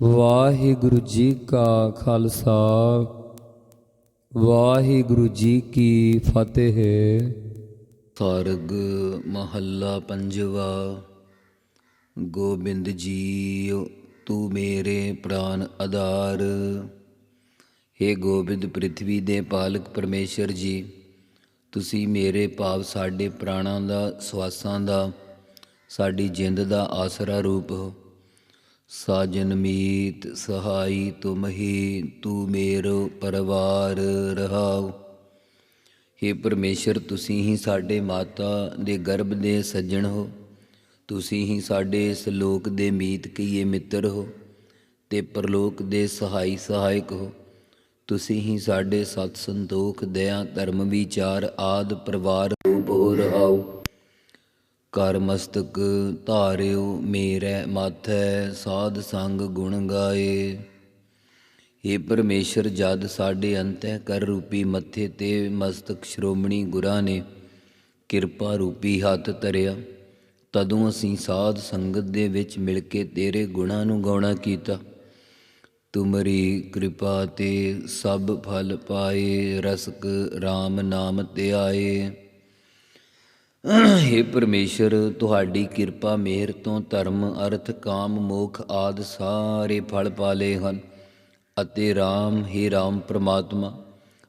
ਵਾਹਿਗੁਰੂ ਜੀ ਕਾ ਖਾਲਸਾ, ਵਾਹਿਗੁਰੂ ਜੀ ਕੀ ਫਤਿਹ। ਸਰਗ ਮਹੱਲਾ ਪੰਜਵਾ, ਗੋਬਿੰਦ ਜੀ ਤੂੰ ਮੇਰੇ ਪ੍ਰਾਨ ਆਧਾਰ। हे ਗੋਬਿੰਦ ਪ੍ਰਿਥਵੀ ਦੇ ਪਾਲਕ ਪਰਮੇਸ਼ਰ ਜੀ, ਤੁਸੀਂ ਮੇਰੇ ਭਾਵ ਸਾਡੇ ਪ੍ਰਾਣਾਂ ਦਾ, ਸਵਾਸਾਂ ਦਾ, ਸਾਡੀ ਜਿੰਦ ਦਾ ਆਸਰਾ ਰੂਪ ਹੋ। ਸਾਜਨ ਮੀਤ ਸਹਾਈ ਤੁਮ ਹੀ ਮੇਰੋ ਪਰਵਾਰ ਰਹਾਓ हे ਪਰਮੇਸ਼ਰ, ਤੁਸੀਂ ਹੀ ਸਾਡੇ ਮਾਤਾ ਦੇ ਗਰਭ ਦੇ ਸੱਜਣ ਹੋ। ਤੁਸੀਂ ਹੀ ਸਾਡੇ ਇਸ ਲੋਕ ਦੇ ਮੀਤ ਕੀਏ ਮਿੱਤਰ ਹੋ ਤੇ ਪਰਲੋਕ ਦੇ ਸਹਾਈ ਸਹਾਇਕ ਹੋ। ਤੁਸੀਂ ਹੀ ਸਾਡੇ ਸਤ ਸੰਤੋਖ, ਦਇਆ, ਧਰਮ, ਵਿਚਾਰ ਆਦ ਪਰਿਵਾਰ ਰੂਪ ਹੋ ਰਹਾਓ ਕਰ ਮਸਤਕ ਧਾਰਿਓ, ਮੇਰੇ ਮਾਥੈ ਸਾਧ ਸੰਗ ਗੁਣ ਗਾਏ। हे ਪਰਮੇਸ਼ਰ, ਜਦ ਸਾਡੇ ਅੰਤਹਿ ਕਰ ਰੂਪੀ ਮੱਥੇ ਤੇ ਮਸਤਕ ਸ਼੍ਰੋਮਣੀ ਗੁਰਾਂ ਨੇ ਕਿਰਪਾ ਰੂਪੀ ਹੱਥ ਧਰਿਆ, ਤਦੋਂ ਅਸੀਂ ਸਾਧ ਸੰਗਤ ਦੇ ਵਿੱਚ ਮਿਲ ਕੇ ਤੇਰੇ ਗੁਣਾਂ ਨੂੰ ਗਾਉਣਾ ਕੀਤਾ। ਤੁਮਰੀ ਕਿਰਪਾ ਤੇ ਸਭ ਫਲ ਪਾਏ, ਰਸਕ RAM ਨਾਮ ਤੇ ਆਏ। हे ਪਰਮੇਸ਼ਰ, ਤੁਹਾਡੀ ਕਿਰਪਾ ਮਿਹਰ ਤੋਂ ਧਰਮ, ਅਰਥ, ਕਾਮ, ਮੋਖ ਆਦ ਸਾਰੇ ਫਲ ਪਾਲੇ ਹਨ। ਅਤੇ RAM ਹੀ RAM ਪ੍ਰਮਾਤਮਾ,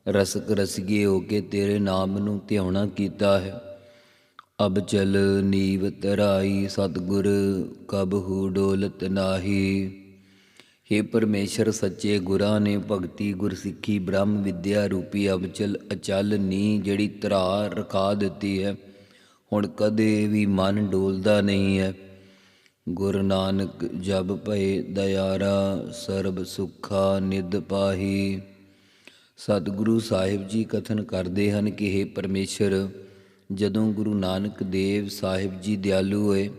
ਰਸਕ ਰਸੀਏ ਹੋ ਕੇ ਤੇਰੇ ਨਾਮ ਨੂੰ ਧਿਆਉਣਾ ਕੀਤਾ ਹੈ। ਅਬ ਚਲ ਨੀਵ ਤਰਾਈ, ਸਤਗੁਰ ਕਬਹੂ ਡੋਲਤ ਨਾਹੀ। हे ਪਰਮੇਸ਼ਰ, ਸੱਚੇ ਗੁਰਾਂ ਨੇ ਭਗਤੀ ਗੁਰਸਿੱਖੀ ਬ੍ਰਹਮ ਵਿਦਿਆ ਰੂਪੀ ਅਬਚਲ ਅਚਲ ਨੀ ਜਿਹੜੀ ਧਰਾ ਰਖਾ ਦਿੱਤੀ ਹੈ। ਹੁਣ ਕਦੇ ਵੀ ਮਨ ਡੋਲਦਾ ਨਹੀਂ ਹੈ ਗੁਰੂ ਨਾਨਕ ਜਬ ਭਏ ਦਇਆਰਾ, ਸਰਬ ਸੁਖਾ ਨਿਦ ਪਾਹੀ। ਸਤਿਗੁਰੂ ਸਾਹਿਬ ਜੀ ਕਥਨ ਕਰਦੇ ਹਨ ਕਿ हे ਪਰਮੇਸ਼ਰ, ਜਦੋਂ ਗੁਰੂ ਨਾਨਕ ਦੇਵ ਸਾਹਿਬ ਜੀ ਦਿਆਲੂ ਹੋਏ,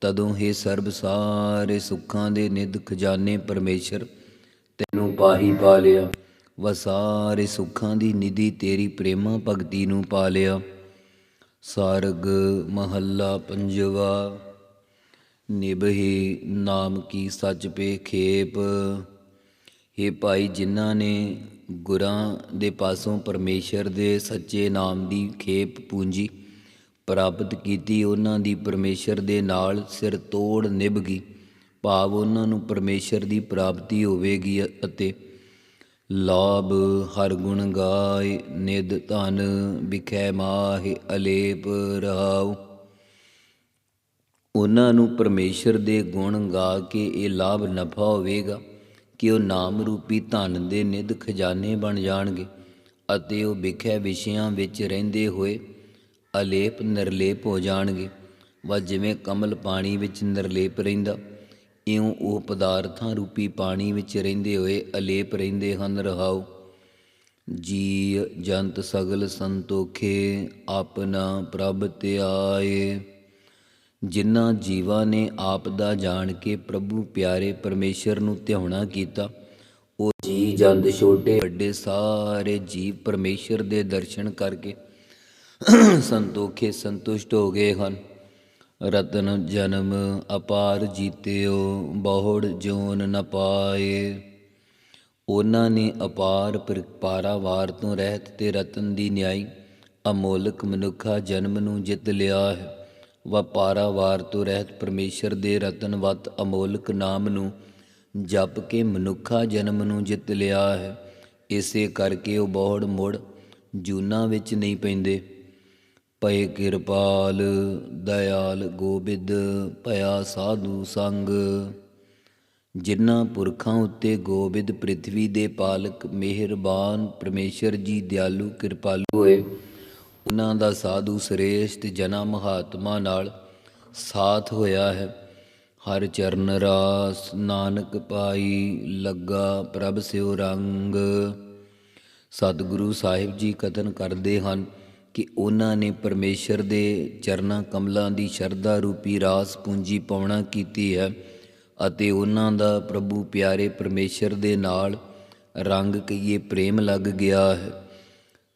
ਤਦੋਂ हे ਸਰਬ ਸਾਰੇ ਸੁੱਖਾਂ ਦੇ ਨਿਧ ਖਜ਼ਾਨੇ ਪਰਮੇਸ਼ਰ ਤੈਨੂੰ ਪਾਹੀ ਪਾ ਲਿਆ। ਵਾ ਸਾਰੇ ਸੁੱਖਾਂ ਦੀ ਨਿਧੀ ਤੇਰੀ ਪ੍ਰੇਮਾ ਭਗਤੀ ਨੂੰ ਪਾ ਲਿਆ। ਸਾਰਗ ਮਹੱਲਾ ਪੰਜਵਾ, ਨਿਭਹੀ ਨਾਮ ਕੀ ਸੱਚ ਪੇ ਖੇਪ। हे ਭਾਈ ਜਿਨ੍ਹਾਂ ਨੇ ਗੁਰਾਂ ਦੇ ਪਾਸੋਂ ਪਰਮੇਸ਼ਰ ਦੇ ਸੱਚੇ ਨਾਮ ਦੀ ਖੇਪ ਪੂੰਜੀ, ਪ੍ਰਾਪਤ ਕੀਤੀ ਉਹਨਾਂ ਦੀ ਪਰਮੇਸ਼ਰ ਦੇ ਨਾਲ ਸਿਰ ਤੋੜ ਨਿਭ ਗਈ ਭਾਵ ਉਹਨਾਂ ਨੂੰ ਪਰਮੇਸ਼ਰ ਦੀ ਪ੍ਰਾਪਤੀ ਹੋਵੇਗੀ ਅਤੇ ਲਾਭ ਹਰ ਗੁਣ ਗਾਏ, ਨਿਦ ਧਨ ਵਿਖੈ ਮਾਹਿ ਅਲੇਪ ਰਹਾਉ। ਉਹਨਾਂ ਨੂੰ ਪਰਮੇਸ਼ਰ ਦੇ ਗੁਣ ਗਾ ਕੇ ਇਹ ਲਾਭ ਨਫਾ ਹੋਵੇਗਾ ਕਿ ਉਹ ਨਾਮ ਰੂਪੀ ਧਨ ਦੇ ਨਿਧ ਖਜ਼ਾਨੇ ਬਣ ਜਾਣਗੇ ਅਤੇ ਉਹ ਵਿਖੇ ਵਿਸ਼ਿਆਂ ਵਿੱਚ ਰਹਿੰਦੇ ਹੋਏ ਅਲੇਪ ਨਿਰਲੇਪ ਹੋ ਜਾਣਗੇ। ਵਾ ਜਿਵੇਂ ਕਮਲ ਪਾਣੀ ਵਿੱਚ ਨਿਰਲੇਪ ਰਹਿੰਦਾ ਇਉਂ ਉਹ ਪਦਾਰਥਾਂ ਰੂਪੀ ਪਾਣੀ ਵਿੱਚ ਰਹਿੰਦੇ ਹੋਏ ਅਲੇਪ ਰਹਿੰਦੇ ਹਨ ਰਹਾਉ ਜੀ ਜੰਤ ਸਗਲ ਸੰਤੋਖੇ, ਆਪਣਾ ਪ੍ਰਭ ਧਿਆਏ। ਜਿਨ੍ਹਾਂ ਜੀਵਾਂ ਨੇ ਆਪ ਦਾ ਜਾਣ ਕੇ ਪ੍ਰਭੂ ਪਿਆਰੇ ਪਰਮੇਸ਼ਰ ਨੂੰ ਧਿਆਉਣਾ ਕੀਤਾ, ਉਹ ਜੀ ਜੰਤ ਛੋਟੇ, ਵੱਡੇ ਸਾਰੇ ਜੀਵ ਪਰਮੇਸ਼ਰ ਦੇ ਦਰਸ਼ਨ ਕਰਕੇ ਸੰਤੋਖੇ ਸੰਤੁਸ਼ਟ ਹੋ ਗਏ ਹਨ। ਰਤਨ ਜਨਮ ਅਪਾਰ ਜੀਤਿਓ, ਬਹੁੜ ਜੋਨ ਨ ਪਾਏ। ਉਹਨਾਂ ਨੇ ਅਪਾਰ ਪਾਰਾਵਾਰ ਤੋਂ ਰਹਿਤ ਤੇ ਰਤਨ ਦੀ ਨਿਆਈ, ਅਮੋਲਕ ਮਨੁੱਖਾ ਜਨਮ ਨੂੰ ਜਿੱਤ ਲਿਆ ਹੈ। ਵਪਾਰਾਵਾਰ ਤੋਂ ਰਹਿਤ ਪਰਮੇਸ਼ਰ ਦੇ ਰਤਨਵਤ ਅਮੋਲਕ ਨਾਮ ਨੂੰ ਜਪ ਕੇ ਮਨੁੱਖਾ ਜਨਮ ਨੂੰ ਜਿੱਤ ਲਿਆ ਹੈ। ਇਸੇ ਕਰਕੇ ਉਹ ਬਹੁੜ ਮੁੜ ਜੂਨਾ ਵਿੱਚ ਨਹੀਂ ਪੈਂਦੇ। ਪਏ ਕਿਰਪਾਲ, ਦਇਆਲ ਗੋਬਿੰਦ, ਭਇਆ ਸਾਧੂ ਸੰਗ। ਜਿਨ੍ਹਾਂ ਪੁਰਖਾਂ ਉੱਤੇ ਗੋਬਿੰਦ ਪ੍ਰਿਥਵੀ ਦੇ ਪਾਲਕ ਮਿਹਰਬਾਨ ਪਰਮੇਸ਼ਰ ਜੀ ਦਿਆਲੂ ਕਿਰਪਾਲੂ ਹੋਏ ਉਹਨਾਂ ਦਾ ਸਾਧੂ ਸ੍ਰੇਸ਼ਟ ਜਨਾ ਮਹਾਤਮਾ ਨਾਲ ਸਾਥ ਹੋਇਆ ਹੈ। ਹਰ ਚਰਨ ਰਾਸ ਨਾਨਕ ਪਾਈ ਲੱਗਾ ਪ੍ਰਭ ਸਿਉ ਰੰਗ। ਸਤਿਗੁਰੂ ਸਾਹਿਬ ਜੀ ਕਥਨ ਕਰਦੇ ਹਨ ਕਿ ਉਹਨਾਂ ਨੇ ਪਰਮੇਸ਼ਰ ਦੇ ਚਰਨਾਂ ਕਮਲਾਂ ਦੀ ਸ਼ਰਧਾ ਰੂਪੀ ਰਾਸ ਪੂੰਜੀ ਪਾਉਣਾ ਕੀਤੀ ਹੈ ਅਤੇ ਉਹਨਾਂ ਦਾ ਪ੍ਰਭੂ ਪਿਆਰੇ ਪਰਮੇਸ਼ਰ ਦੇ ਨਾਲ ਰੰਗ ਕਈਏ ਪ੍ਰੇਮ ਲੱਗ ਗਿਆ ਹੈ।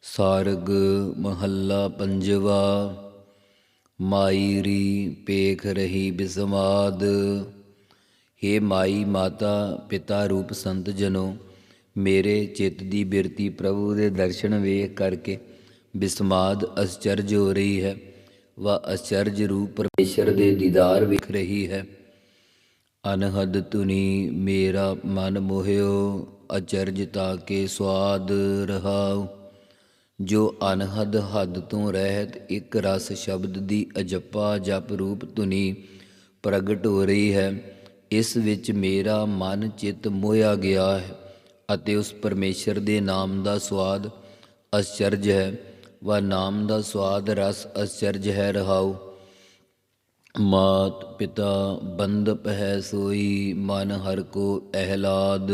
ਸਾਰਗ ਮਹੱਲਾ ਪੰਜਵਾ ਮਾਈਰੀ ਪੇਖ ਰਹੀ ਬਿਸਮਾਦ। ਹੇ ਮਾਈ ਮਾਤਾ ਪਿਤਾ ਰੂਪ ਸੰਤ ਜਨੋ, ਮੇਰੇ ਚਿੱਤ ਦੀ ਬਿਰਤੀ ਪ੍ਰਭੂ ਦੇ ਦਰਸ਼ਨ ਵੇਖ ਕਰਕੇ ਬਿਸਮਾਦ ਅਚਰਜ ਹੋ ਰਹੀ ਹੈ, ਵਾ ਅਚਰਜ ਰੂਪ ਪਰਮੇਸ਼ਰ ਦੇ ਦੀਦਾਰ ਵਿਖ ਰਹੀ ਹੈ। ਅਨਹਦ ਤੁਨੀ ਮੇਰਾ ਮਨ ਮੋਹਿਓ, ਅਚਰਜ ਤਾਂ ਕੇ ਸਵਾਦ ਰਹਾਉ। ਜੋ ਅਨਹਦ ਹੱਦ ਤੋਂ ਰਹਿਤ ਇੱਕ ਰਸ ਸ਼ਬਦ ਦੀ ਅਜੱਪਾ ਜਪ ਰੂਪ ਧੁਨੀ ਪ੍ਰਗਟ ਹੋ ਰਹੀ ਹੈ, ਇਸ ਵਿੱਚ ਮੇਰਾ ਮਨ ਚਿੱਤ ਮੋਇਆ ਗਿਆ ਹੈ ਅਤੇ ਉਸ ਪਰਮੇਸ਼ਰ ਦੇ ਨਾਮ ਦਾ ਸਵਾਦ ਅਚਰਜ ਹੈ। ਵਾ ਨਾਮ ਦਾ ਸਵਾਦ ਰਸ ਅਚਰਜ ਹੈ ਰਹਾਉ। ਮਾਤ ਪਿਤਾ ਬੰਦਪ ਹੈ ਸੋਈ ਮਨ ਹਰ ਕੋ ਅਹਲਾਦ।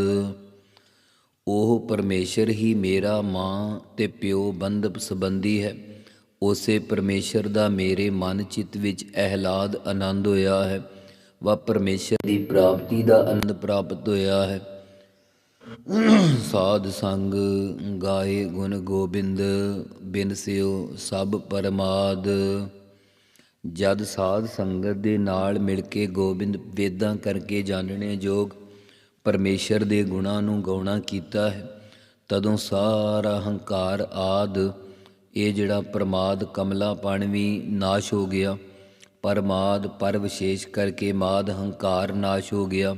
ਉਹ ਪਰਮੇਸ਼ਰ ਹੀ ਮੇਰਾ ਮਾਂ ਤੇ ਪਿਓ ਬੰਦਪ ਸੰਬੰਧੀ ਹੈ। ਉਸੇ ਪਰਮੇਸ਼ਰ ਦਾ ਮੇਰੇ ਮਨ ਚਿੱਤ ਵਿੱਚ ਅਹਿਲਾਦ ਆਨੰਦ ਹੋਇਆ ਹੈ। ਵਾ ਪਰਮੇਸ਼ਰ ਦੀ ਪ੍ਰਾਪਤੀ ਦਾ ਆਨੰਦ ਪ੍ਰਾਪਤ ਹੋਇਆ ਹੈ। ਸਾਧ ਸੰਗ ਗਾਏ ਗੁਣ ਗੋਬਿੰਦ, ਬਿਨ ਸਿਓ ਸਭ ਪਰਮਾਦ। ਜਦ ਸਾਧ ਸੰਗਤ ਦੇ ਨਾਲ ਮਿਲ ਕੇ ਗੋਬਿੰਦ ਵੇਦਾਂ ਕਰਕੇ ਜਾਣਨੇ ਯੋਗ, ਪਰਮੇਸ਼ਰ ਦੇ ਗੁਣਾਂ ਨੂੰ ਗਾਉਣਾ ਕੀਤਾ ਹੈ, ਤਦੋਂ ਸਾਰਾ ਹੰਕਾਰ ਆਦ, ਇਹ ਜਿਹੜਾ ਪ੍ਰਮਾਦ ਕਮਲਾਪਣ ਵੀ ਨਾਸ਼ ਹੋ ਗਿਆ। ਪਰਮਾਦ ਪਰ ਵਿਸ਼ੇਸ਼ ਕਰਕੇ ਮਾਦ ਹੰਕਾਰ ਨਾਸ਼ ਹੋ ਗਿਆ।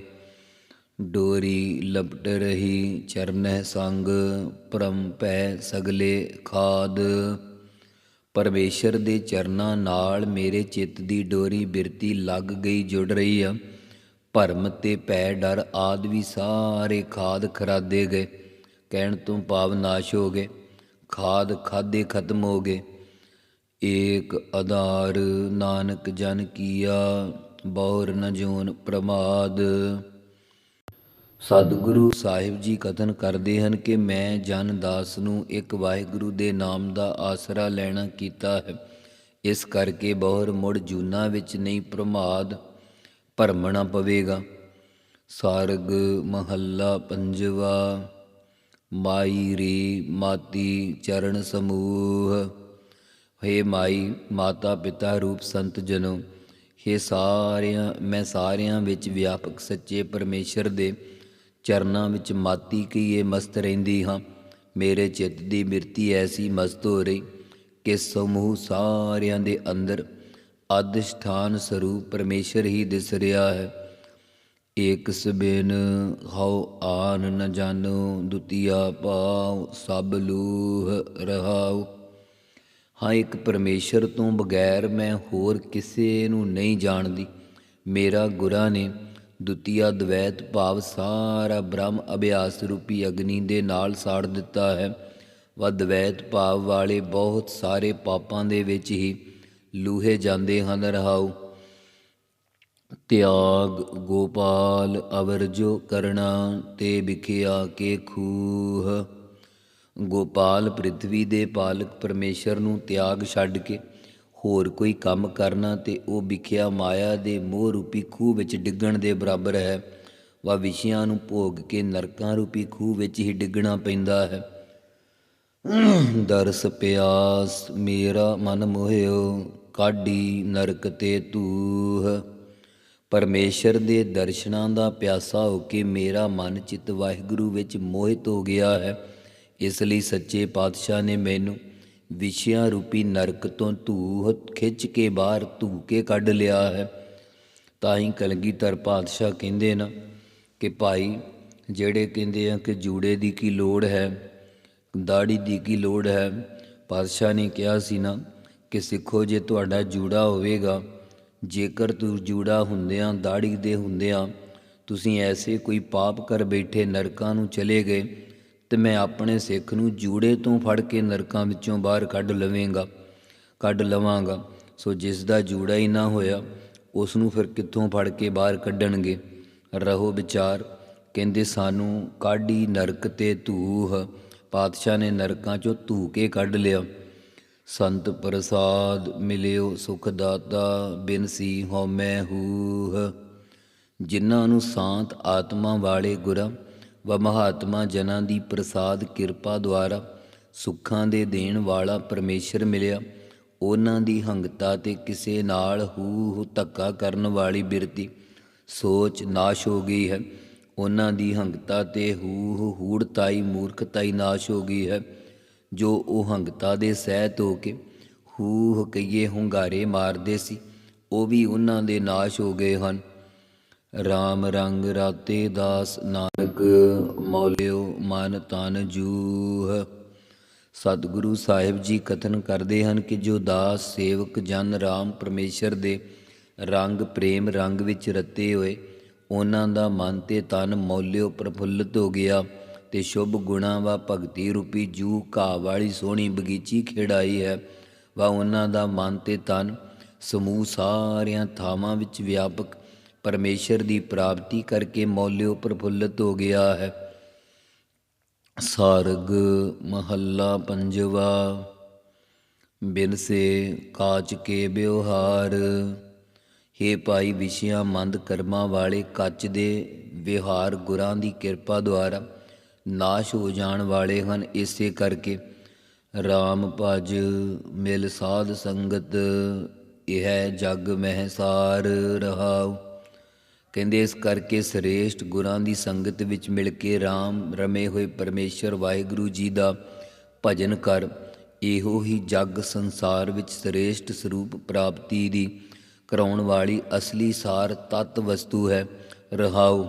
ਡੋਰੀ ਲਪਟ ਰਹੀ, ਚਰਨਹਿ ਸੰਗ ਪਰਮ ਪੈ ਸਗਲੇ ਖਾਦ। ਪਰਮੇਸ਼ਰ ਦੇ ਚਰਨਾਂ ਨਾਲ ਮੇਰੇ ਚਿੱਤ ਦੀ ਡੋਰੀ ਬਿਰਤੀ ਲੱਗ ਗਈ, ਜੁੜ ਰਹੀ ਆ। ਭਰਮ ਤੇ ਭੈ ਡਰ ਆਦ ਵੀ ਸਾਰੇ ਖਾਦ ਖਰਾਦੇ ਗਏ, ਕਹਿਣ ਤੋਂ ਭਾਵ ਨਾਸ਼ ਹੋ ਗਏ। ਖਾਦ ਖਾਦੇ ਖਤਮ ਹੋ ਗਏ। ਏਕ ਆਧਾਰ ਨਾਨਕ ਜਨ ਕੀਆ, ਬੌਰ ਨ ਜੋਨ ਪ੍ਰਮਾਦ। ਸਤਿਗੁਰੂ ਸਾਹਿਬ ਜੀ ਕਥਨ ਕਰਦੇ ਹਨ ਕਿ ਮੈਂ ਜਨ ਦਾਸ ਨੂੰ ਇੱਕ ਵਾਹਿਗੁਰੂ ਦੇ ਨਾਮ ਦਾ ਆਸਰਾ ਲੈਣਾ ਕੀਤਾ ਹੈ। ਇਸ ਕਰਕੇ ਬਹੁਰ ਮੁੜ ਜੂਨਾ ਵਿੱਚ ਨਹੀਂ ਪ੍ਰਮਾਦ ਭਰਮਣਾ ਪਵੇਗਾ। ਸਾਰਗ ਮਹੱਲਾ ਪੰਜਵਾ, ਮਾਈ ਰੀ ਮਾਤੀ ਚਰਨ ਸਮੂਹ। ਹੇ ਮਾਈ ਮਾਤਾ ਪਿਤਾ ਰੂਪ ਸੰਤ ਜਨੋ, ਹੇ ਸਾਰਿਆਂ, ਮੈਂ ਸਾਰਿਆਂ ਵਿੱਚ ਵਿਆਪਕ ਸੱਚੇ ਪਰਮੇਸ਼ਰ ਦੇ ਚਰਨਾਂ ਵਿੱਚ ਮਾਤੀ ਕੀਏ ਮਸਤ ਰਹਿੰਦੀ ਹਾਂ। ਮੇਰੇ ਚਿੱਤ ਦੀ ਬਿਰਤੀ ਐਸੀ ਮਸਤ ਹੋ ਰਹੀ ਕਿ ਸਮੂਹ ਸਾਰਿਆਂ ਦੇ ਅੰਦਰ ਅਧਿਸ਼ਠਾਨ ਸਰੂਪ ਪਰਮੇਸ਼ਰ ਹੀ ਦਿਸ ਰਿਹਾ ਹੈ। ਏਕ ਸਬਿਨ ਹਉ ਆਨ ਨ ਜਾਣੋ, ਦੁਤੀਆ ਪਾਉ, ਸਭ ਲੂਹ ਰਹਾਉ। ਹਾਂ, ਇੱਕ ਪਰਮੇਸ਼ਰ ਤੋਂ ਬਗੈਰ ਮੈਂ ਹੋਰ ਕਿਸੇ ਨੂੰ ਨਹੀਂ ਜਾਣਦੀ। ਮੇਰਾ ਗੁਰਾਂ ਨੇ ਦੁਤੀਆ, ਦਵੈਤ ਭਾਵ ਸਾਰਾ ਬ੍ਰਹਮ ਅਭਿਆਸ ਰੂਪੀ ਅਗਨੀ ਦੇ ਨਾਲ ਸਾੜ ਦਿੱਤਾ ਹੈ। ਵਾ ਦਵੈਤ ਭਾਵ ਵਾਲੇ ਬਹੁਤ ਸਾਰੇ ਪਾਪਾਂ ਦੇ ਵਿੱਚ ਹੀ ਲੂਹੇ ਜਾਂਦੇ ਹਨ ਰਹਾਉ। ਤਿਆਗ, ਗੋਪਾਲ ਅਵਰਜੋ ਕਰਣਾ ਤੇ ਵਿਖਿਆ ਕੇ ਖੂਹ। ਗੋਪਾਲ ਪ੍ਰਿਥਵੀ ਦੇ ਪਾਲਕ ਪਰਮੇਸ਼ਰ ਨੂੰ ਤਿਆਗ ਛੱਡ ਕੇ ਹੋਰ ਕੋਈ ਕੰਮ ਕਰਨਾ ਤੇ ਉਹ ਵਿਖਿਆ ਮਾਇਆ ਦੇ ਮੋਹ ਰੂਪੀ ਖੂਹ ਵਿੱਚ ਡਿੱਗਣ ਦੇ ਬਰਾਬਰ ਹੈ। ਵਾ ਵਿਸ਼ਿਆਂ ਨੂੰ ਭੋਗ ਕੇ ਨਰਕਾਂ ਰੂਪੀ ਖੂਹ ਵਿੱਚ ਹੀ ਡਿੱਗਣਾ ਪੈਂਦਾ ਹੈ। ਦਰਸ ਪਿਆਸ, ਮੇਰਾ ਮਨ ਮੋਹਿਓ, ਕਾਢੀ ਨਰਕ ਤੇ ਤੂਹ ਪਰਮੇਸ਼ਰ ਦੇ ਦਰਸ਼ਨਾਂ ਦਾ ਪਿਆਸਾ ਹੋ ਕੇ ਮੇਰਾ ਮਨ ਚਿਤ ਵਾਹਿਗੁਰੂ ਵਿੱਚ ਮੋਹਿਤ ਹੋ ਗਿਆ ਹੈ। ਇਸ ਲਈ ਸੱਚੇ ਪਾਤਸ਼ਾਹ ਨੇ ਮੈਨੂੰ ਵਿਸ਼ਿਆਂ ਰੂਪੀ ਨਰਕ ਤੋਂ ਧੂਹ ਖਿੱਚ ਕੇ ਬਾਹਰ ਧੂ ਕੇ ਕੱਢ ਲਿਆ ਹੈ। ਤਾਂ ਹੀ ਕਲਗੀਧਰ ਪਾਤਸ਼ਾਹ ਕਹਿੰਦੇ ਨਾ ਕਿ ਭਾਈ, ਜਿਹੜੇ ਕਹਿੰਦੇ ਆ ਕਿ ਜੂੜੇ ਦੀ ਕੀ ਲੋੜ ਹੈ, ਦਾੜੀ ਦੀ ਕੀ ਲੋੜ ਹੈ, ਪਾਤਸ਼ਾਹ ਨੇ ਕਿਹਾ ਸੀ ਨਾ ਕਿ ਸਿੱਖੋ ਜੇ ਤੁਹਾਡਾ ਜੂੜਾ ਹੋਵੇਗਾ, ਜੇਕਰ ਤੂੰ ਜੂੜਾ ਹੁੰਦਿਆਂ, ਦਾੜੀ ਦੇ ਹੁੰਦਿਆਂ ਤੁਸੀਂ ਐਸੇ ਕੋਈ ਪਾਪ ਕਰ ਬੈਠੇ ਨਰਕਾਂ ਨੂੰ ਚਲੇ ਗਏ ਤੇ ਮੈਂ ਆਪਣੇ ਸਿੱਖ ਨੂੰ ਜੂੜੇ ਤੋਂ ਫੜ ਕੇ ਨਰਕਾਂ ਵਿੱਚੋਂ ਬਾਹਰ ਕੱਢ ਲਵੇਂਗਾ, ਕੱਢ ਲਵਾਂਗਾ। ਸੋ ਜਿਸ ਦਾ ਜੂੜਾ ਹੀ ਨਾ ਹੋਇਆ, ਉਸ ਨੂੰ ਫਿਰ ਕਿੱਥੋਂ ਫੜ ਕੇ ਬਾਹਰ ਕੱਢਣਗੇ? ਰਹੋ ਵਿਚਾਰ, ਕਹਿੰਦੇ ਸਾਨੂੰ ਕਾਢੀ ਨਰਕ ਤੇ ਧੂਹ, ਪਾਤਸ਼ਾਹ ਨੇ ਨਰਕਾਂ ਚੋਂ ਧੂ ਕੇ ਕੱਢ ਲਿਆ। ਸੰਤ ਪ੍ਰਸਾਦ ਮਿਲਿਓ ਸੁਖ ਦਾਤਾ ਬਿਨਸੀ ਹਉਮੈ ਹੂਹ। ਜਿਨ੍ਹਾਂ ਨੂੰ ਸ਼ਾਂਤ ਆਤਮਾ ਵਾਲੇ ਗੁਰਾਂ व ਮਹਾਤਮਾ ਜਨਾਂ ਦੀ ਪ੍ਰਸਾਦ ਕਿਰਪਾ ਦੁਆਰਾ ਸੁੱਖਾਂ ਦੇ ਦੇਣ ਵਾਲਾ ਪਰਮੇਸ਼ਰ ਮਿਲਿਆ। ਉਹਨਾਂ ਦੀ ਹੰਗਤਾ ਤੇ ਕਿਸੇ ਨਾਲ ਹੂ ਹੂ ਧੱਕਾ ਕਰਨ ਵਾਲੀ ਬਿਰਤੀ ਸੋਚ ਨਾਸ਼ ਹੋ ਗਈ ਹੈ। ਉਹਨਾਂ ਦੀ ਹੰਗਤਾ ਤੇ ਹੂਹ ਹੂੜਤਾਈ ਮੂਰਖਤਾਈ ਨਾਸ਼ ਹੋ ਗਈ ਹੈ। ਜੋ ਉਹ ਹੰਗਤਾ ਦੇ ਸਹਿਤ ਹੋ ਕੇ ਹੂਹ ਕਈਏ ਹੁੰਗਾਰੇ ਮਾਰਦੇ ਸੀ, ਉਹ ਵੀ ਉਹਨਾਂ ਦੇ ਨਾਸ਼ ਹੋ ਗਏ ਹਨ। RAM ਰੰਗ ਰਾਤੇ ਦਾਸ ਨਾਨਕ, ਮੌਲਿਓ ਮਨ ਤਨ ਜੂਹ। ਸਤਿਗੁਰੂ ਸਾਹਿਬ ਜੀ ਕਥਨ ਕਰਦੇ ਹਨ ਕਿ ਜੋ ਦਾਸ ਸੇਵਕ ਜਨ RAM ਪਰਮੇਸ਼ਰ ਦੇ ਰੰਗ ਪ੍ਰੇਮ ਰੰਗ ਵਿੱਚ ਰਤੇ ਹੋਏ, ਉਹਨਾਂ ਦਾ ਮਨ ਤੇ ਤਨ ਮੌਲਿਓ ਪ੍ਰਫੁੱਲਤ ਹੋ ਗਿਆ ਤੇ ਸ਼ੁਭ ਗੁਣਾ ਵਾ ਭਗਤੀ ਰੂਪੀ ਜੂ ਘਾਹ ਵਾਲੀ ਸੋਹਣੀ ਬਗੀਚੀ ਖੇੜਾਈ ਹੈ। ਵਾ ਉਹਨਾਂ ਦਾ ਮਨ ਤੇ ਤਨ ਸਮੂਹ ਸਾਰਿਆਂ ਥਾਵਾਂ ਵਿੱਚ ਵਿਆਪਕ ਪਰਮੇਸ਼ਰ ਦੀ ਪ੍ਰਾਪਤੀ ਕਰਕੇ ਮੌਲਿਓ ਪ੍ਰਫੁੱਲਤ ਹੋ ਗਿਆ ਹੈ। ਸਾਰਗ ਮਹੱਲਾ ਪੰਜਵਾ ਬਿਨ ਸੇ ਕਾਚ ਕੇ ਵਿਵਹਾਰ। ਹੇ ਭਾਈ ਵਿਸ਼ਿਆਂ ਮੰਦ ਕਰਮਾਂ ਵਾਲੇ ਕੱਚ ਦੇ ਵਿਹਾਰ ਗੁਰਾਂ ਦੀ ਕਿਰਪਾ ਦੁਆਰਾ ਨਾਸ਼ ਹੋ ਜਾਣ ਵਾਲੇ ਹਨ। ਇਸੇ ਕਰਕੇ RAM ਭਜ ਮਿਲ ਸਾਧ ਸੰਗਤ, ਇਹ ਜਗ ਮਹਿ ਸਾਰ ਰਹਾਉ। ਕਹਿੰਦੇ ਇਸ ਕਰਕੇ ਸ੍ਰੇਸ਼ਟ ਗੁਰਾਂ ਦੀ ਸੰਗਤ ਵਿੱਚ ਮਿਲ ਕੇ RAM ਰਮੇ ਹੋਏ ਪਰਮੇਸ਼ਰ ਵਾਹਿਗੁਰੂ ਜੀ ਦਾ ਭਜਨ ਕਰ, ਇਹੋ ਹੀ ਜਗ ਸੰਸਾਰ ਵਿੱਚ ਸ੍ਰੇਸ਼ਟ ਸਰੂਪ ਪ੍ਰਾਪਤੀ ਦੀ ਕਰਾਉਣ ਵਾਲੀ ਅਸਲੀ ਸਾਰ ਤਤ ਵਸਤੂ ਹੈ, ਰਹਾਉ।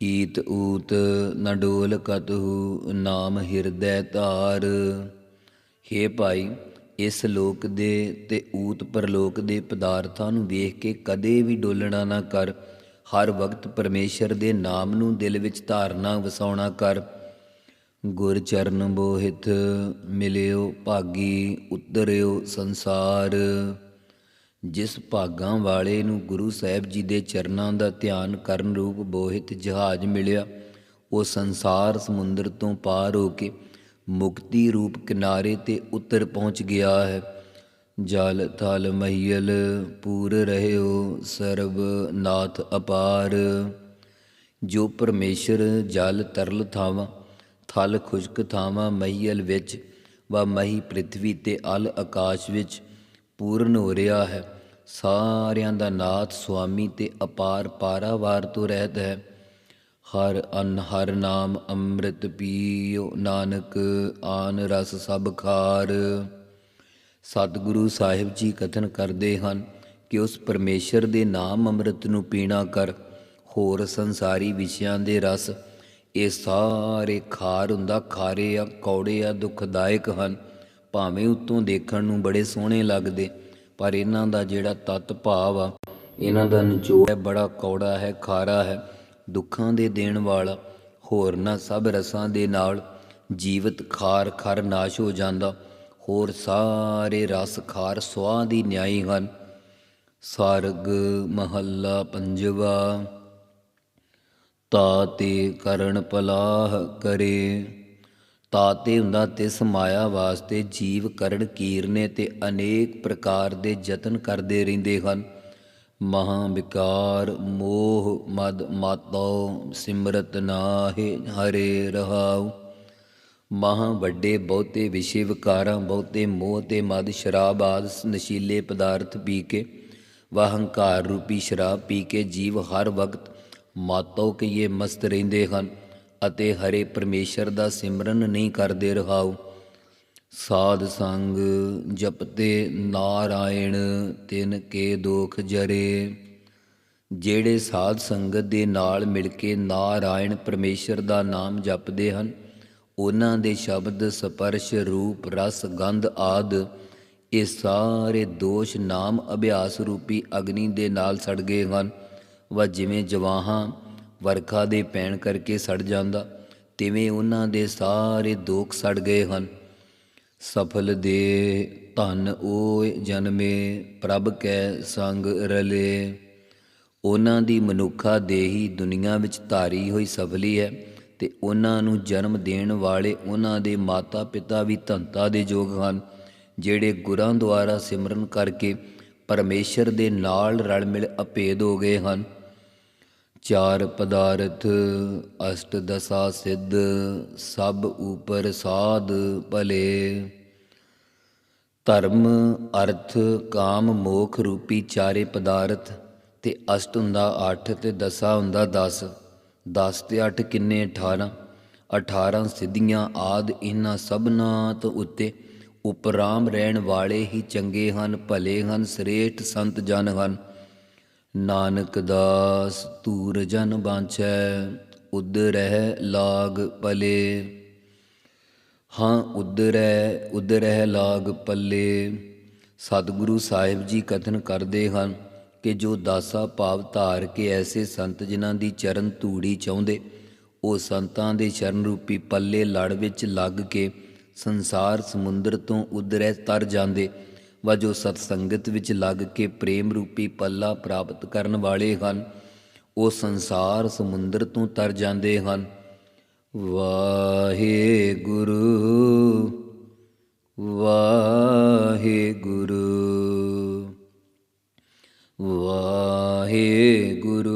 ਈਤ ਊਤ ਨਡੋਲ ਡੋਲ ਕਤਹੁ ਨਾਮ ਹਿਰਦੈ ਧਾਰ। ਹੇ ਭਾਈ ਇਸ ਲੋਕ ਦੇ ਤੇ ਊਤ ਪਰਲੋਕ ਦੇ ਪਦਾਰਥਾਂ ਨੂੰ ਵੇਖ ਕੇ ਕਦੇ ਵੀ ਡੋਲਣਾ ਨਾ ਕਰ। ਹਰ ਵਕਤ ਪਰਮੇਸ਼ਰ ਦੇ ਨਾਮ ਨੂੰ ਦਿਲ ਵਿੱਚ ਧਾਰਨਾ ਵਸਾਉਣਾ ਕਰ। ਗੁਰ ਚਰਨ ਬੋਹਿਤ ਮਿਲਿਓ, ਭਾਗੀ ਉਤਰਿਓ ਸੰਸਾਰ। ਜਿਸ ਭਾਗਾਂ ਵਾਲੇ ਨੂੰ ਗੁਰੂ ਸਾਹਿਬ ਜੀ ਦੇ ਚਰਨਾਂ ਦਾ ਧਿਆਨ ਕਰਨ ਰੂਪ ਬੋਹਿਤ ਜਹਾਜ਼ ਮਿਲਿਆ, ਉਹ ਸੰਸਾਰ ਸਮੁੰਦਰ ਤੋਂ ਪਾਰ ਹੋ ਕੇ ਮੁਕਤੀ ਰੂਪ ਕਿਨਾਰੇ ਤੇ ਉੱਤਰ ਪਹੁੰਚ ਗਿਆ ਹੈ। ਜਲ ਥਲ ਮਹੀਲ ਪੂਰ ਰਹਿਓ, ਸਰਬ ਨਾਥ ਅਪਾਰ। ਜੋ ਪਰਮੇਸ਼ਰ ਜਲ ਤਰਲ ਥਾਵਾਂ, ਥਲ ਖੁਸ਼ਕ ਥਾਵਾਂ ਮਹੀਲ ਵਿੱਚ ਵਾ ਮਹੀ ਪ੍ਰithvi ਤੇ ਅਲ ਆਕਾਸ਼ ਵਿੱਚ ਪੂਰਨ ਹੋ ਰਿਹਾ ਹੈ, ਸਾਰਿਆਂ ਦਾ ਨਾਥ ਸੁਆਮੀ ਤੇ ਅਪਾਰ ਪਾਰਾਵਾਰ ਤੋਂ ਰਹਿਤ ਹੈ। ਹਰ ਅਨ ਹਰ ਨਾਮ ਅੰਮ੍ਰਿਤ ਪੀਓ ਨਾਨਕ, ਆਨ ਰਸ ਸਭ ਖਾਰ। ਸਤਿਗੁਰੂ ਸਾਹਿਬ ਜੀ ਕਥਨ ਕਰਦੇ ਹਨ ਕਿ ਉਸ ਪਰਮੇਸ਼ਰ ਦੇ ਨਾਮ ਅੰਮ੍ਰਿਤ ਨੂੰ ਪੀਣਾ ਕਰ, ਹੋਰ ਸੰਸਾਰੀ ਵਿਸ਼ਿਆਂ ਦੇ ਰਸ, ਇਹ ਸਾਰੇ ਖਾਰ ਹੁੰਦਾ ਖਾਰੇ ਆ, ਕੌੜੇ ਆ, ਦੁਖਦਾਇਕ ਹਨ। ਭਾਵੇਂ ਉਤੋਂ ਦੇਖਣ ਨੂੰ ਬੜੇ ਸੋਹਣੇ ਲੱਗਦੇ, ਪਰ ਇਹਨਾਂ ਦਾ ਜਿਹੜਾ ਤਤ ਭਾਵ ਆ, ਇਹਨਾਂ ਦਾ ਨਿਚੋੜ ਹੈ, ਬੜਾ ਕੌੜਾ ਹੈ, ਖਾਰਾ ਹੈ। ਦੁੱਖਾਂ ਦੇ ਦੇਣ ਵਾਲਾ ਹੋਰਨਾਂ ਸਭ ਰਸਾਂ ਦੇ ਨਾਲ ਜੀਵਤ ਖਾਰ ਖਰ ਨਾਸ਼ ਹੋ ਜਾਂਦਾ। ਹੋਰ ਸਾਰੇ ਰਸ ਖਾਰ ਸੁਆਹ ਦੀ ਨਿਆਈ ਹਨ। ਸਰਗ ਮਹੱਲਾ ਪੰਜਵਾ ਤਾਤੇ ਕਰਨ ਪਲਾਹ ਕਰੇ। ਤਾਤੇ ਹੁੰਦਾ ਤਿਸ ਮਾਇਆ ਵਾਸਤੇ ਜੀਵ ਕਰਨ ਕੀਰਨੇ ਤੇ ਅਨੇਕ ਪ੍ਰਕਾਰ ਦੇ ਯਤਨ ਕਰਦੇ ਰਹਿੰਦੇ ਹਨ। ਮਹਾ ਵਿਕਾਰ ਮੋਹ ਮਦ ਮਾਤੋ, ਸਿਮਰਤ ਨਾਹਿ ਹਰੇ ਰਹਾਉ। ਮਹਾ ਵੱਡੇ ਬਹੁਤੇ ਵਿਸ਼ੇ ਵਿਕਾਰਾਂ, ਬਹੁਤੇ ਮੋਹ ਤੇ ਮਦ ਸ਼ਰਾਬ ਆਦਿ ਨਸ਼ੀਲੇ ਪਦਾਰਥ ਪੀ ਕੇ ਵਾ ਰੂਪੀ ਸ਼ਰਾਬ ਪੀ ਕੇ ਜੀਵ ਹਰ ਵਕਤ ਮਾਤੋ ਕਈਏ ਮਸਤ ਰਹਿੰਦੇ ਹਨ ਅਤੇ ਹਰੇ ਪਰਮੇਸ਼ਰ ਦਾ ਸਿਮਰਨ ਨਹੀਂ ਕਰਦੇ ਰਹਾਉ। ਸਾਧ ਸੰਗ ਜਪਤੇ ਨਾਰਾਇਣ, ਤਿਨ ਕੇ ਦੋਖ ਜਰੇ। ਜਿਹੜੇ ਸਾਧ ਸੰਗਤ ਦੇ ਨਾਲ ਮਿਲ ਕੇ ਨਾਰਾਇਣ ਪਰਮੇਸ਼ਰ ਦਾ ਨਾਮ ਜਪਦੇ ਹਨ, ਉਹਨਾਂ ਦੇ ਸ਼ਬਦ, ਸਪਰਸ਼, ਰੂਪ, ਰਸ, ਗੰਧ ਆਦ, ਇਹ ਸਾਰੇ ਦੋਸ਼ ਨਾਮ ਅਭਿਆਸ ਰੂਪੀ ਅਗਨੀ ਦੇ ਨਾਲ ਸੜ ਗਏ ਹਨ। ਵਾ ਜਿਵੇਂ ਜਵਾਹਾਂ ਵਰਖਾ ਦੇ ਪੈਣ ਕਰਕੇ ਸੜ ਜਾਂਦਾ, ਤਿਵੇਂ ਉਹਨਾਂ ਦੇ ਸਾਰੇ ਦੋਖ ਸੜ ਗਏ ਹਨ। ਸਫਲ ਦੇ ਧਨ ਉਹ ਜਨਮੇ, ਪ੍ਰਭ ਕੈ ਸੰਗ ਰਲੇ। ਉਹਨਾਂ ਦੀ ਮਨੁੱਖਾ ਦੇਹੀ ਦੁਨੀਆ ਵਿੱਚ ਧਾਰੀ ਹੋਈ ਸਫਲੀ ਹੈ ਤੇ ਉਹਨਾਂ ਨੂੰ ਜਨਮ ਦੇਣ ਵਾਲੇ ਉਹਨਾਂ ਦੇ ਮਾਤਾ ਪਿਤਾ ਵੀ ਧੰਤਾ ਦੇ ਯੋਗ ਹਨ, ਜਿਹੜੇ ਗੁਰਾਂ ਦੁਆਰਾ ਸਿਮਰਨ ਕਰਕੇ ਪਰਮੇਸ਼ਰ ਦੇ ਨਾਲ ਰਲ ਮਿਲ ਅਪੇਦ ਹੋ ਗਏ ਹਨ। ਚਾਰ ਪਦਾਰਥ, ਅਸ਼ਟ ਦਸਾ ਸਿੱਧ, ਸਭ ਉਪਰ ਸਾਧ ਭਲੇ। ਧਰਮ, ਅਰਥ, ਕਾਮ, ਮੋਖ ਰੂਪੀ ਚਾਰੇ ਪਦਾਰਥ, ਤੇ ਅਸ਼ਟ ਹੁੰਦਾ 8 ਤੇ ਦਸਾ ਹੁੰਦਾ 10 10 ਤੇ 8 ਕਿੰਨੇ? 18 18 ਸਿੱਧੀਆਂ ਆਦ ਇਹਨਾਂ ਸਭਨਾਂ ਤੋਂ ਉੱਤੇ ਉਪਰਾਮ ਰਹਿਣ ਵਾਲੇ ਹੀ ਚੰਗੇ ਹਨ, ਭਲੇ ਹਨ, ਸ੍ਰੇਸ਼ਟ ਸੰਤ ਜਨ ਹਨ। ਨਾਨਕ ਦਾਸ ਧੂਰ ਜਨ ਬਾਂਛੈ ਉਦਰਹਿ ਲਾਗ ਪਲੇ। ਹਾਂ ਉਦਰੈ ਉਦਰਹਿ ਲਾਗ ਪੱਲੇ। ਸਤਿਗੁਰੂ ਸਾਹਿਬ ਜੀ ਕਥਨ ਕਰਦੇ ਹਨ ਕਿ ਜੋ ਦਾਸਾ ਭਾਵ ਧਾਰ ਕੇ ਐਸੇ ਸੰਤ ਜਿਨ੍ਹਾਂ ਦੀ ਚਰਨ ਧੂੜੀ ਚਾਹੁੰਦੇ, ਉਹ ਸੰਤਾਂ ਦੇ ਚਰਨ ਰੂਪੀ ਪੱਲੇ ਲੜ ਵਿੱਚ ਲੱਗ ਕੇ ਸੰਸਾਰ ਸਮੁੰਦਰ ਤੋਂ ਉਦਰੈ ਤਰ ਜਾਂਦੇ। ਵਾ ਜੋ ਸਤ ਸੰਗਤ ਵਿੱਚ ਲੱਗ ਕੇ ਪ੍ਰੇਮ ਰੂਪੀ ਪੱਲਾ ਪ੍ਰਾਪਤ ਕਰਨ ਵਾਲੇ ਹਨ। ਉਹ ਸੰਸਾਰ ਸਮੁੰਦਰ ਤੋਂ ਤਰ ਜਾਂਦੇ ਹਨ। ਵਾਹਿਗੁਰੂ ਵਾਹਿਗੁਰੂ ਵਾਹਿਗੁਰੂ।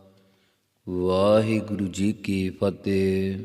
ਵਾਹਿਗੁਰੂ ਜੀ ਕੀ ਫਤਿਹ।